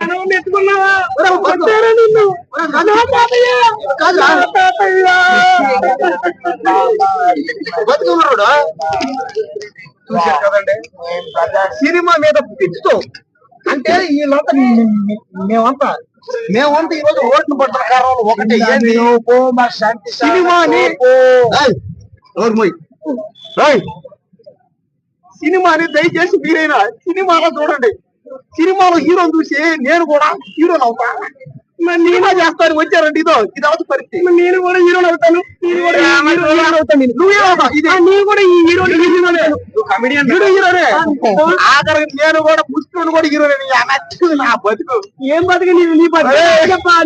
ఎత్తుకున్నావా? కొట్టారా నిన్ను? బతుకున్నాడు చూశారు కదండి? సినిమా మీద పిచ్చుతో అంటే వీళ్ళంతా మేమంతా మేమంతా ఈ రోజు ఓట్లు పట్టిన కారణాలు ఒకటి. ఏంది? సినిమాని సినిమాని దయచేసి మీరైనా సినిమాలో చూడండి. సినిమాలో హీరోని చూసి నేను కూడా హీరోని అవుతా. నేనే చేస్తాను? వచ్చారండి ఇదో ఇది అవత పరిస్థితి. నేను కూడా హీరోని అవుతాను. నేను కూడా హీరో హీరోని అవుతాను. నువ్వే ఇది. నేను కూడా ఈ హీరో హీరోనే. ఆఖరికి నేను కూడా పుష్పుని కూడా హీరోనే. నీ బతుకు. ఏం బతిక నీ నీ బతిక.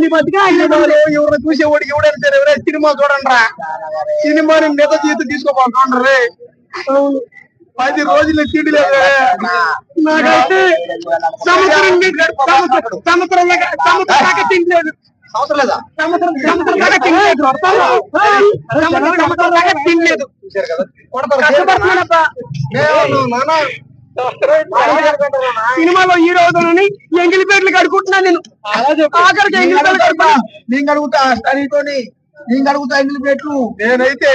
నీ బతిక. ఎవరు చూసేవాడు ఎవడైనా సరే ఎవరైనా సినిమా చూడండి రా. సినిమాని నిజ జీవితం రే. పది రోజులు తిండి లేదు. నాకైతే సంవత్సరం సంవత్సరం సంవత్సరం దాకా సంవత్సరం దాకా తినలేదు అవసరం లేదా? సంవత్సరం సంవత్సరం దాకా తినలేదు సంవత్సరం సంవత్సరం దాకా తినలేదు చూశారు కదా? కొడతారు కష్టపడుతున్నానప్పా నేను నాన్న. సినిమాలో హీరో అవుతానని ఎంగిలి పేర్లు కడుకుంటున్నాను నేను. ఆఖరికి కడుపుతా నేను అడుగుతా నీతోని నేను అడుగుతా ఎంగిలి పెట్లు నేనైతే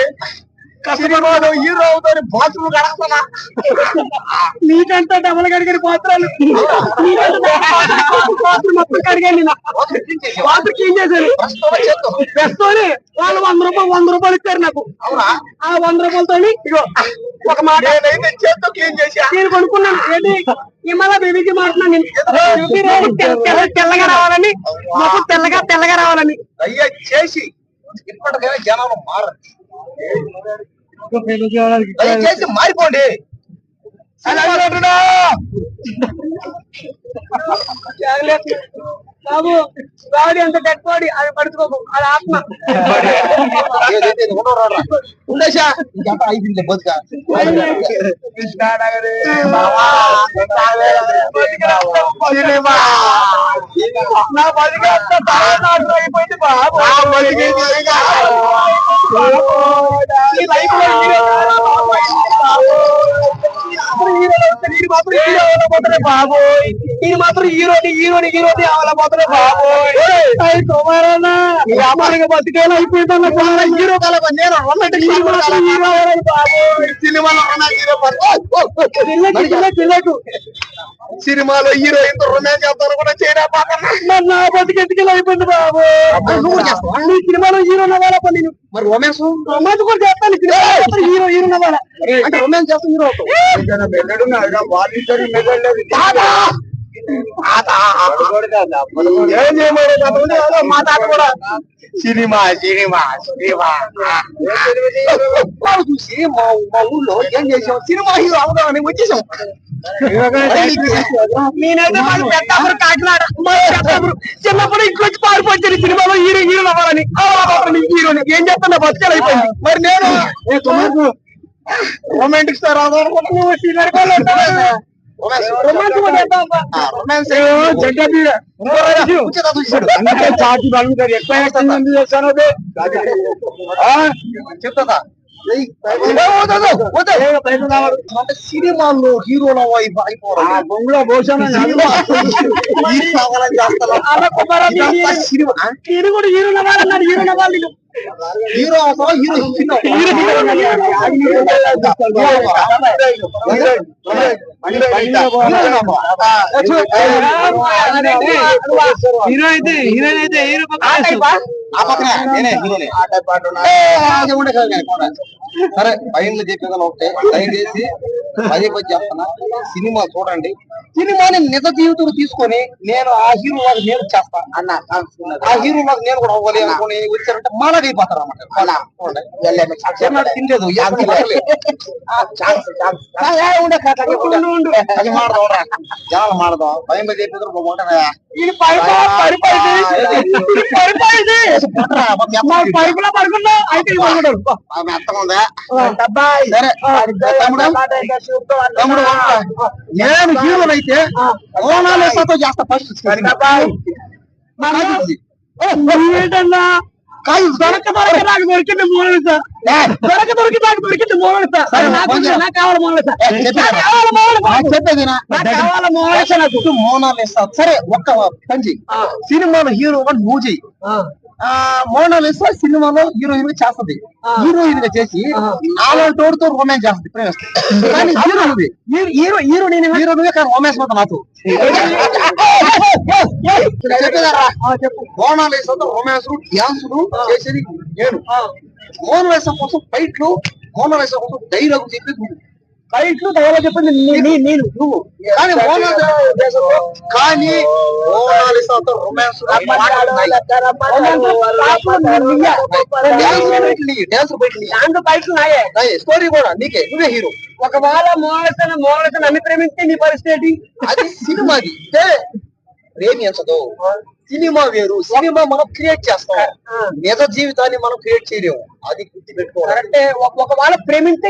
సినిమాలో హీరో అవుతాని బాత్రూమ్ కడగతానా నీకంటే డబల్ కడిగిన పాత్రలు. పాత్ర మొత్తం కడిగాను పాత్రకి ఏం చేశాను. ప్రస్తుతం వాళ్ళు వంద రూపాయలు వంద రూపాయలు ఇచ్చారు నాకు. అవునా? ఆ వంద రూపాయలతో ఇగో ఒక మాట. చేత్తో క్లీన్ చేసా నేను కొనుక్కున్నాను. ఏంటి? హిమాలయ బేబీకి మారుతున్నాను తెల్లగా రావాలని తెల్లగా తెల్లగా రావాలని. అయ్యా చేసి. ఇప్పటికైనా జనాలు మారరు దయచేసి మారిపోండి సినిమా బాబు బాడీ అంత డెడ్ బాడీ అది పడుకోకు అది ఆత్మ ఏదైతే ఇది ఉండవు రారా. ఉండేశా ఇంకంతా అయిపోయింది బతుక కృష్ణానగరే నా తలనాశనం అయిపోయింది బాబు. ఈ మాత్రం హీరో బాబోయ్ ఈ మాత్రం హీరోని హీరోని హీరోని అవ్వలేకపోతున్నా బాబోయ్ కుమారన్న! వ్యాపారంగా బతికేలా అయిపోయిందన్న హీరో నేను హీరో. సినిమాలో హీరో సినిమాలో హీరోయిన్తో రొమాన్స్ చేస్తాను కూడా చేయడా నా బతికి ఎందుకు అయిపోయింది బాబు? నువ్వు చేస్తావా? సినిమాలో హీరో నవ్వాలా పని నేను? మరి రొమాన్స్ రొమాన్స్ కూడా చేస్తాను హీరో హీరో నవ్వాలా అంటే రొమాన్స్ చేస్తాం హీరో ఏం చేయమని మా తాత కూడా. Cinema cinema cinema. చూసి మా మా ఊళ్ళో ఏం చేసాం సినిమా హీరో అవుదామని వచ్చేసాం. నేనైతే కాకినాడ. చిన్నప్పుడు ఇంకొచ్చి పారిపోయింది సినిమాలో హీరో హీరో నవ్వాలని ఆ పాపం నీ హీరోని. ఏం చేస్తున్నా? బతికేలా అయిపోయింది మరి నేను రొమాంటిక్ స్టార్ అవుదాం అందుకే చాటి బలుగుతారు ఎక్కువ చేస్తాను? చెప్తా సినిమాల్లో హీరోల అయిపోవాలి. బొంగులో భూషణ సినిమా నేను కూడా హీరో హీరో. హీరో అయితే హీరోయిన్ అయితే హీరో ఆ పక్కనే నేనే హీరోనే. సరే పైన చెప్పేదాన్ని ఒకటే దయచేసి పదే పది చెప్తున్నా సినిమా చూడండి సినిమాని నిజ జీవితం తీసుకొని నేను ఆ హీరో లాగా నేను చేస్తా. అన్న ఆ హీరో లాగా నేను కూడా అవ్వాలి అనుకుని వచ్చారంటే మాలా అయిపోతారు అన్నమాట. తినలేదు. జనాలు మాడదాం. భయం మీద చెప్పేదారు బాగుంటారా నేను హీరోలు అయితే ఓనాలు ఎస్సాతో చేస్తా ఫస్ట్ కాయలు దొరక దొరక నాకు దొరికింది మోనాలిసా దొరక దొరికి నాకు దొరికింది సరే, నాకు కావాలి. కావాలి చెప్పేది కావాలి మోనాలిసా సరే. ఒక్క ఆ. సినిమాలో హీరోగా నువ్వు చెయ్యి. మోనాలిసా సినిమాలో హీరోయిన్గా చేస్తది. హీరోయిన్గా చేసి. నాలుగు రొమాన్స్ చేస్తుంది. ప్రేమిస్తుంది కానీ హీరో హీరో హీరో హీరో నేను హీరో కానీ రొమాన్స్ మాత్రం నాతో చెప్పేదారా డ్యాన్సులు చేసేది నేను. కోసం ఫైట్లు మోనాలిసా కోసం డైలాగ్ చెప్పేది నువ్వు. ఫైట్లు తగలో చెప్పింది నీ- నీ- నేను. నువ్వు. కానీ మోనాలిసా కానీ మోనాలిసాతో రొమాన్స్ డ్యాన్స్ బయట దాంట్లో ఫైట్లు నాయే స్టోరీ కూడా నీకే నువ్వే హీరో. ఒకవేళ మోనాలిసా మోనాలిసా నన్ను ప్రేమిస్తే నీ పరిస్థితి అది సినిమాది. ప్రేమించదు. సినిమా వేరు. సినిమా మనం క్రియేట్ చేస్తాం. నిజ జీవితాన్ని మనం క్రియేట్ చేయలేము. అది గుర్తు పెట్టుకోవాలి కరెక్టే ఒక- ఒకవేళ ప్రేమిస్తే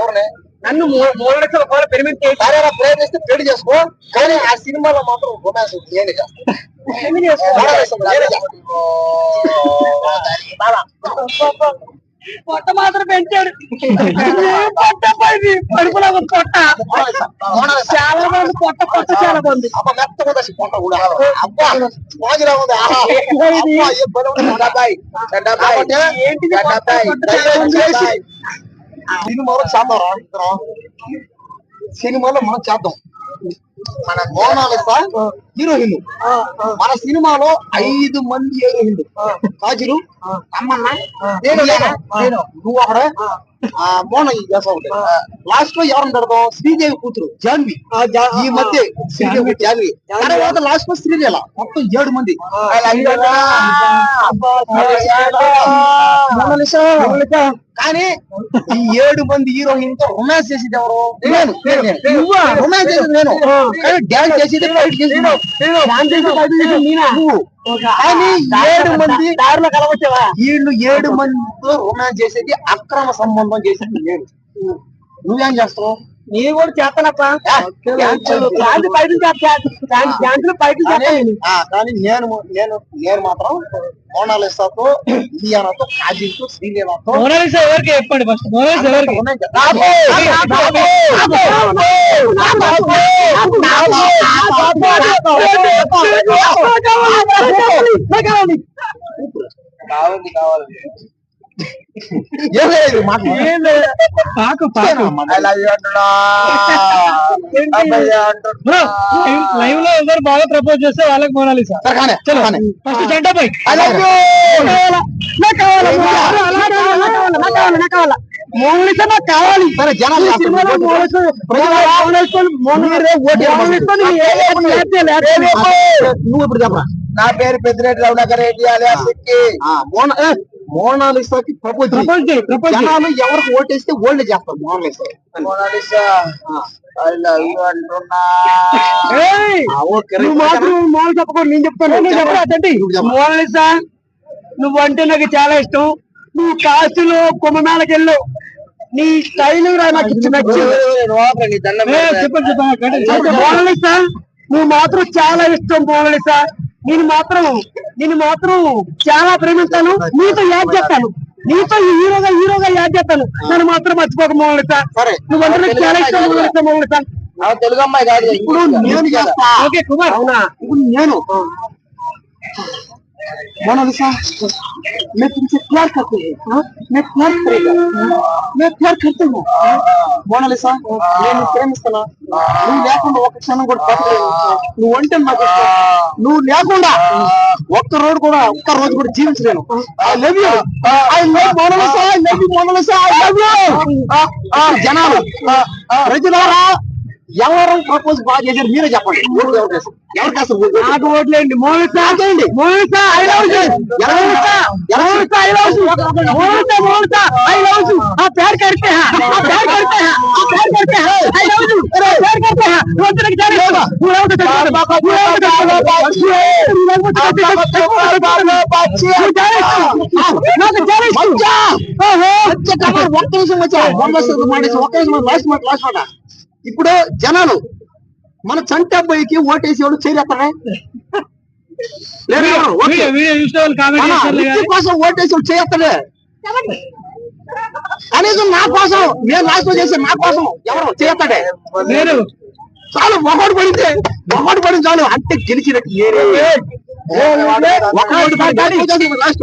ఎవరినే? నన్ను మో- మోనాలిసా ఒకవేళ ప్రేమిస్తే సరే అలా ప్రేమిస్తే పెళ్ళి చేసుకో. కానీ ఆ సినిమాలో మాత్రం రొమాన్స్? మోనాలిసా నేనే చేస్తాను. పొట్ట మాత్రం పెంచాడు పొట్ట పైది పడుకులా పొట్ట చాలా మంది పొట్ట పొట్ట చాలా మంది పొట్ట కూడా. అబ్బా, పొట్ట చాలా మంది. సినిమాలో చేద్దాం సినిమాలో మనం చేద్దాం మన మోనాలిసా హీరోయిన్ మన సినిమాలో ఐదు మంది హీరోయిన్లు కాజులు అమ్మన్న. నేను నువ్వు అక్కడ? మోన లాస్ట్లో ఎవరిని పెడతాం శ్రీదేవి కూతురు జాన్వి ఈ మధ్య శ్రీదేవి జాన్వి తర్వాత లాస్ట్లో శ్రీలీల మొత్తం ఏడు మంది. కానీ ఈ ఏడు మంది హీరోయిన్తో రొమాన్స్ చేసేది ఎవరు నేను? రొమాన్స్ చేసేది నేను కానీ డాన్స్ చేసేది ఫైట్ చేసేది నువ్వు. కానీ ఏడు మంది దారిలో కలవచ్చావా? వీళ్ళు ఏడు మందితో రొమాన్స్ చేసేది అక్రమ సంబంధం చేసేది నువ్వేం చేస్తావు? నేను కూడా చేస్తానప్ప డాన్స్ బయట కానీ నేను నేను నేను మాత్రం మోనాలిసాతో ఇలియానాతో కాజీతో శ్రీలీలతో మోనాలిసా ఎవరికి చెప్పండి ఫస్ట్ మోనాలిసా ఎవరికి రొమాన్స్ చేస్తా. కావాలి కావాలి పాకు. లైవ్లో ఎవరు బాగా ప్రపోజ్ చేస్తే వాళ్ళకి మోనాలిసా సరే. ఫస్ట్. మోనాలిసా నాకు కావాలి. సరే జనాలు. నువ్వు ఇప్పుడు చెప్పరా? నా పేరు పెద్దిరెడ్డి రవినగర్ రెడ్డి అలియాస్ సిక్కి. మోనాలిసాకి ప్రపోజ్ జనాలు ఎవరికి ఓటేస్తే ఓల్డ్ చేస్తారు మోనాలిసా మోనాలిసా చెప్పకూడదు నేను చెప్తాను. మోనాలిసా నువ్వు అంటే నాకు చాలా ఇష్టం. నువ్వు కాశీలో కుంభమేళకి వెళ్ళు. నీ స్టైల్ నాకు చెప్పండి మోనాలిసా నువ్వు మాత్రం చాలా ఇష్టం మోనాలిసా నేను మాత్రం నేను మాత్రం చాలా ప్రేమిస్తాను నీతో యాడ్ చేస్తాను. నీతో హీరోగా హీరోగా యాడ్ చేస్తాను. నన్ను మాత్రం మర్చిపోక నాకు చాలా ఇష్టం తెలుగు అమ్మాయి కాదు. ఇప్పుడు నేను చేస్తా. ఓకే కుమార్. అవునా? ఇప్పుడు నేను. मोनालिसा मैं तुमसे प्यार करती हूँ मैं प्यार करेगा मैं प्यार करती हूँ మోనాలిసా నేను ప్రేమిస్తున్నా నువ్వు లేకుండా ఒక్క క్షణం కూడా బతకలేను నువ్వు అంటే నాకు ఇష్టం నువ్వు లేకుండా ఒక్క రోజు కూడా ఒక్క రోజు కూడా జీవించలేను I love you I love Monalisa I love you Monalisa I love you జనాలు ప్రజలారా ఎవరు ప్రపోజ్ బాగా చేశారు మీరే చెప్పండి ఓట్లు ఎవరు చేశారు? ఎవరికి అసలు ఓట్లు? నాకు ఓట్లేండి మోనిసా చేయండి. Monisa I love you Monisa Monisa I love you Monisa Monisa I love you ఆ प्यार करते हैं आ प्यार करते हैं आ प्यार करते हैं आई लव यू प्यार करते हैं वो तेरे के जाने पूरा उठ बाबा बाबा पूरा उठ बाबा ఒక్క నిమిషం వచ్చా వంద శాతం మానేసి ఒక్క నిమిషం లాస్ట్ మాట లాస్ట్ మాట ఇప్పుడు జనాలు మన చంటి అబ్బాయికి ఓటేసి వాళ్ళు చేరేస్తారా కోసం ఓటేసి చేయొస్తాడే కనీసం నా కోసం నేను రాష్ట్రం చేసే నా కోసం ఎవరు చేయొస్తాడే నేను చాలు ఒకటి పడితే ఒకటి పడింది చాలు. అంటే గెలిచినట్టు లాస్ట్